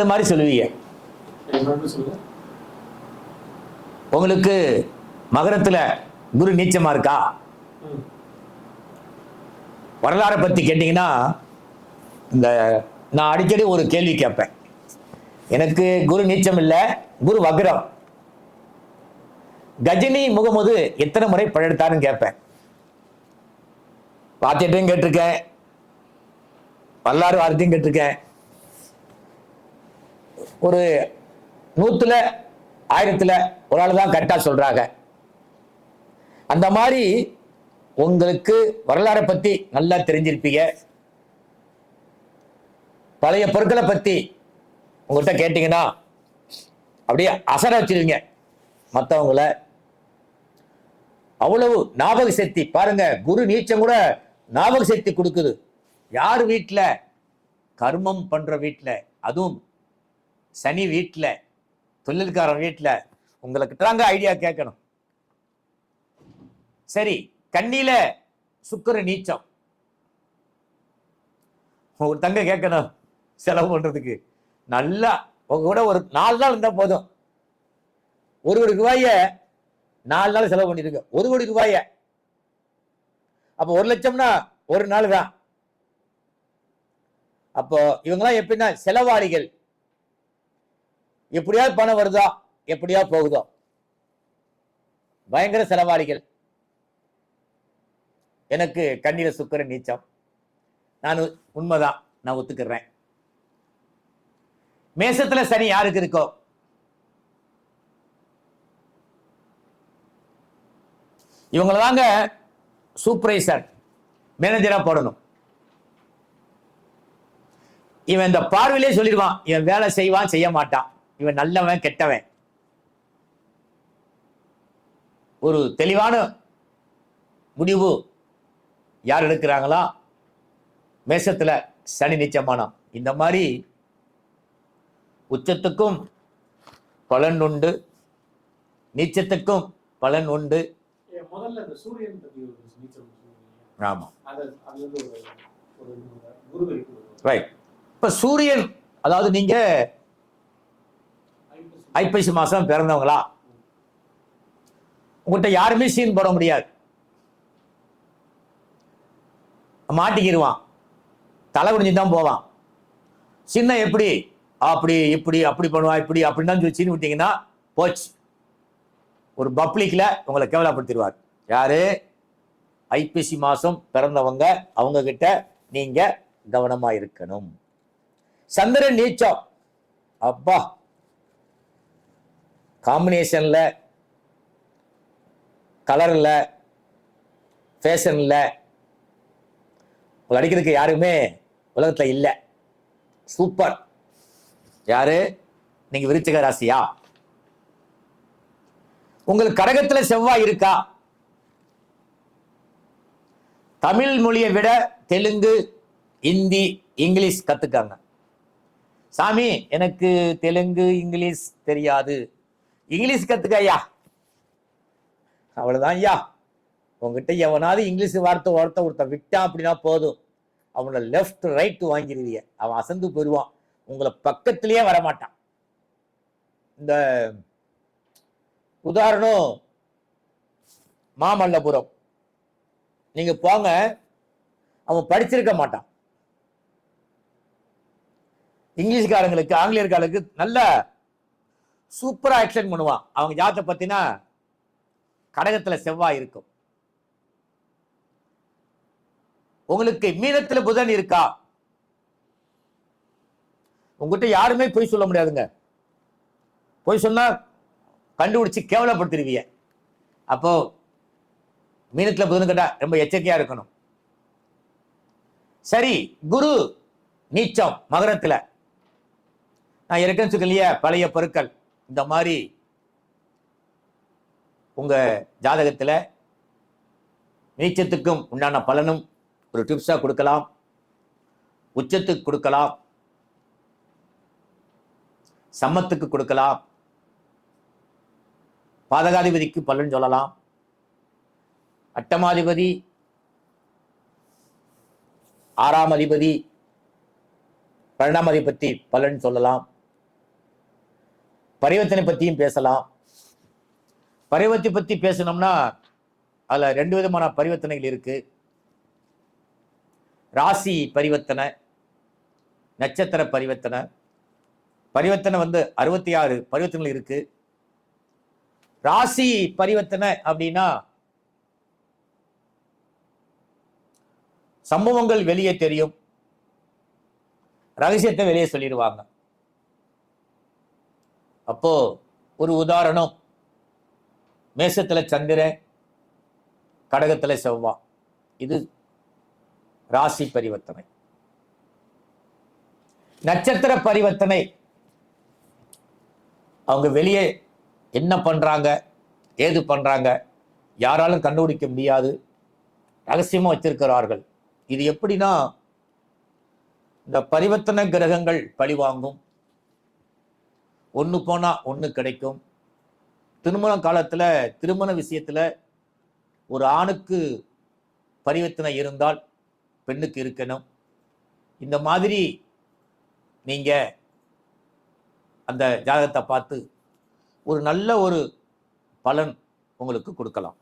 நல்லது மாதிரி சொல்லுவீங்க. உங்களுக்கு மகரத்துல குரு நீச்சமா இருக்கா? வரலாறை பத்தி கேட்டீங்கன்னா இந்த நான் அடிக்கடி ஒரு கேள்வி கேட்பேன். எனக்கு குரு நீச்சம் இல்லை குரு வக்ரம். கஜினி முகமது எத்தனை முறை பழெடுத்தாருன்னு கேட்பேன். வாத்தியத்தையும் கேட்டிருக்கேன். வரலாறு வார்த்தையும் கேட்டிருக்கேன். ஒரு நூத்துல ஆயிரத்துல ஒரு ஆள் தான் கரெக்டாக சொல்றாங்க. அந்த மாதிரி உங்களுக்கு வரலாறை பத்தி நல்லா தெரிஞ்சிருப்பீங்க. பழைய பொருட்களை பத்தி உங்கள்கிட்ட கேட்டீங்கன்னா அப்படியே அசர வச்சிருவீங்க. மற்றவங்கள அவ்வளவு ஞாபக சக்தி. பாருங்க குரு நீச்சம் கூட ஞாபக சக்தி கொடுக்குது. யார் வீட்டில் கர்மம் பண்ற வீட்டில் அதுவும் சனி வீட்டில் தொழில்காரன் வீட்டில் உங்களுக்கு தாங்க ஐடியா கேட்கணும் சரி கண்ணில சுக்கிர நீச்சம். ஒரு தங்க கேட்கணும் செலவு பண்றதுக்கு. நல்லா உங்க கூட ஒரு நாலு நாள் இருந்தா போதும். ஒரு கோடி ரூபாய நாலு நாள் செலவு பண்ணிருங்க ஒரு கோடி ரூபாய. அப்போ ஒரு லட்சம்னா ஒரு நாள் தான் அப்போ இவங்கெல்லாம் எப்படின்னா செலவாளிகள். எப்படியாவது பணம் வருதோ? எப்படியா போகுதோ? பயங்கர செலவாளிகள். எனக்கு கண்ணீர சுக்கர நீச்சம். நான் உண்மைதான். நான் ஒத்துக்கிறேன். மேசத்துல சனி யாருக்கு இருக்கோ? இவங்கள தாங்க சூப்பர்வைசர் மேனேஜரா போடணும். இவன் இந்த பார்வையிலே சொல்லிடுவான் இவன் வேலை செய்வான் செய்ய மாட்டான். இவன் நல்லவன் கெட்டவன். ஒரு தெளிவான முடிவு யார் எடுக்கிறாங்களா? மேசத்துல சனி நிச்சயமானம். இந்த மாதிரி உச்சத்துக்கும் பலன் உண்டு நீச்சத்துக்கும் பலன் உண்டு. ஏ, முதல்ல இந்த சூரியன் பத்தி ஒரு ஐப்பசி மாதம் பிறந்தவங்களா? உங்கள்கிட்ட யாருமே சீன் போட முடியாது. மாட்டிக்கிடுவான் தலை குடிஞ்சு தான் போவான். சின்ன எப்படி? அப்படி இப்படி அப்படி பண்ணுவான் இப்படி அப்படின்னு சொல்லி சீன் விட்டீங்கன்னா போச்சு. ஒரு பப்ளிக்ல உங்களை கேவலப்படுத்திடுவார். யாரு? ஐப்பசி மாதம் பிறந்தவங்க அவங்க கிட்ட நீங்கள் கவனமாக இருக்கணும். சந்திரன் நீச்சம். அப்பா காம்பினேஷன்ல கலர்ல ஃபேஷன்ல உங்களை அடிக்கிறதுக்கு யாருமே உலகத்துல இல்லை. சூப்பர் யாரு? நீங்க விருச்சிக ராசியா? உங்களுக்கு கடகத்தில் செவ்வாய் இருக்கா? தமிழ் மொழியை விட தெலுங்கு இந்தி இங்கிலீஷ் கத்துக்காங்க. சாமி எனக்கு தெலுங்கு இங்கிலீஷ் தெரியாது. இங்கிலீஷ் கத்துக்க ஐயா. அவ்வளவுதான் ஐயா. உங்ககிட்ட எவனாவது இங்கிலீஷ் வார்த்தை வார்த்தை ஒருத்த விட்டான் அப்படின்னா போதும். அவனோட லெஃப்ட் ரைட் வாங்கிடுவீங்க அவன் அசந்து போயிடுவான். உங்களை பக்கத்திலேயே வரமாட்டான். இந்த உதாரணம் மாமல்லபுரம். நீங்க போங்க. அவன் படிச்சிருக்க மாட்டான். இங்கிலீஷ்காரங்களுக்கு ஆங்கிலேயர்களுக்கு நல்ல சூப்பரா எக்ஸ்டென்ட் பண்ணுவான் அவங்க ஜாத்தை பத்தினா கடகத்தில் செவ்வாய் இருக்கும். உங்களுக்கு மீனத்துல புதன் இருக்கா? உங்ககிட்ட யாருமே பொய் சொல்ல முடியாதுங்க. பொய் சொன்னா கண்டுபிடிச்சு கேவலப்படுத்திடுவீங்க அப்போ மீனத்துல புதன் கேட்டா ரொம்ப எச்சரிக்கையா இருக்கணும். சரி குரு நீச்சம் மகரத்தில். நான் ஏற்கனவே சொல்லலையே பழைய பொருட்கள் இந்த மாதிரி உங்க ஜாதகத்தில் நீச்சத்துக்கும் உண்டான பலனும் ஒரு டிப்ஸாக கொடுக்கலாம். உச்சத்துக்கு கொடுக்கலாம். சம்மத்துக்கு கொடுக்கலாம். பாதகாதிபதிக்கு பலன் சொல்லலாம். அட்டமாதிபதி ஆறாம் அதிபதி பன்னெண்டாம் அதிபதி பலன் சொல்லலாம். பரிவர்த்தனை பற்றியும் பேசலாம். பரிவர்த்தி பற்றி பேசணும்னா அதில் ரெண்டு விதமான பரிவர்த்தனைகள் இருக்கு. ராசி பரிவர்த்தனை நட்சத்திர பரிவர்த்தனை. பரிவர்த்தனை வந்து அறுபத்தி ஆறு பரிவர்த்தனைகள் இருக்கு. ராசி பரிவர்த்தனை அப்படின்னா சம்பவங்கள் வெளியே தெரியும். ரகசியத்தை வெளியே சொல்லிடுவாங்க. அப்போ ஒரு உதாரணம். மேசத்துல சந்திரன் கடகத்துல செவ்வா இது ராசி பரிவர்த்தனை. நட்சத்திர பரிவர்த்தனை. அவங்க வெளியே என்ன பண்றாங்க ஏது பண்றாங்க யாராலும் கண்டுபிடிக்க முடியாது. ரகசியமா வச்சிருக்கிறார்கள். இது எப்படின்னா இந்த பரிவர்த்தனை கிரகங்கள் பழிவாங்கும். ஒன்று போனால் ஒன்று கிடைக்கும். திருமண காலத்துல திருமண விஷயத்துல ஒரு ஆணுக்கு பரிவர்த்தனை இருந்தால் பெண்ணுக்கு இருக்கணும். இந்த மாதிரி நீங்க அந்த ஜாதகத்தை பார்த்து ஒரு நல்ல ஒரு பலன் உங்களுக்கு கொடுக்கலாம்.